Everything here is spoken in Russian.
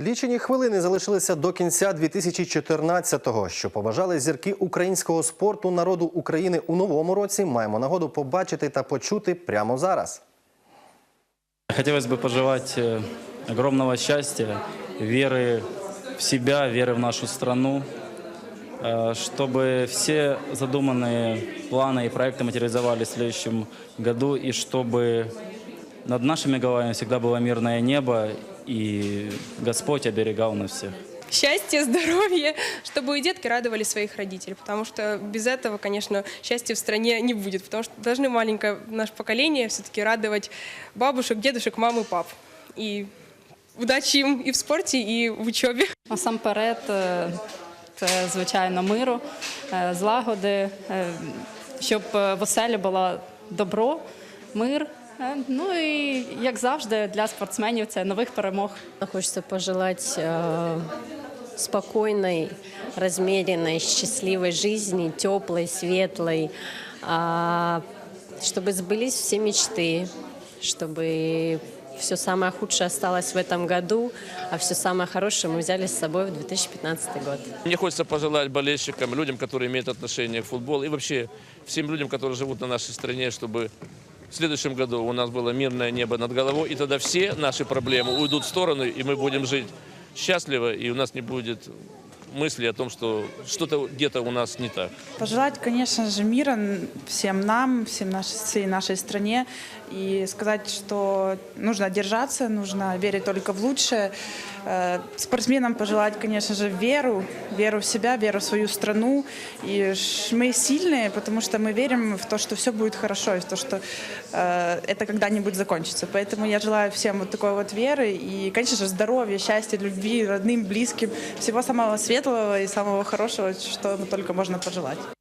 Лічені хвилини залишилися до кінця 2014-го. Що побажали зірки українського спорту народу України у новому році. Маємо нагоду побачити та почути прямо зараз. Хотелось бы пожелать э, огромного счастья, веры в себя, веры в нашу страну, э, чтобы все задуманные планы и проекты материализовались в следующем году, и чтобы над нашими головами всегда было мирное небо, и Господь оберегал нас всех. счастье, здоровье, чтобы и детки радовали своих родителей, потому что без этого, конечно, счастья в стране не будет, потому что должны маленькое наше поколение все-таки радовать бабушек, дедушек, мам и пап. И удачи им и в спорте, и в учебе. Насамперед, це звичайно миру, злагоди, щоб е, в оселі було добро, мир. Ну і як завжди, для спортсменів це нових перемог. Хочется пожелать э, спокойной, размеренной, счастливой жизни, теплой, светлой, а, чтобы сбылись все мечты, чтобы все самое худшее осталось в этом году, а все самое хорошее мы взяли с собой в 2015 год. Мне хочется пожелать болельщикам, людям, которые имеют отношение к футболу и вообще всем людям, которые живут на нашей стране, чтобы в следующем году у нас было мирное небо над головой, и тогда все наши проблемы уйдут в сторону, и мы будем жить счастливо, и у нас не будет мысли о том, что что-то где-то у нас не так. Пожелать, конечно же, мира всем нам, всем нашей, всей нашей стране и сказать, что нужно держаться, нужно верить только в лучшее. Э, Спортсменам пожелать, конечно же, веру, веру в себя, веру в свою страну. И мы сильные, потому что мы верим в то, что все будет хорошо, и в то, что э, это когда-нибудь закончится. Поэтому я желаю всем вот такой вот веры и, конечно же, здоровья, счастья, любви родным, близким, всего самого светлого и самого хорошего, что только можно пожелать.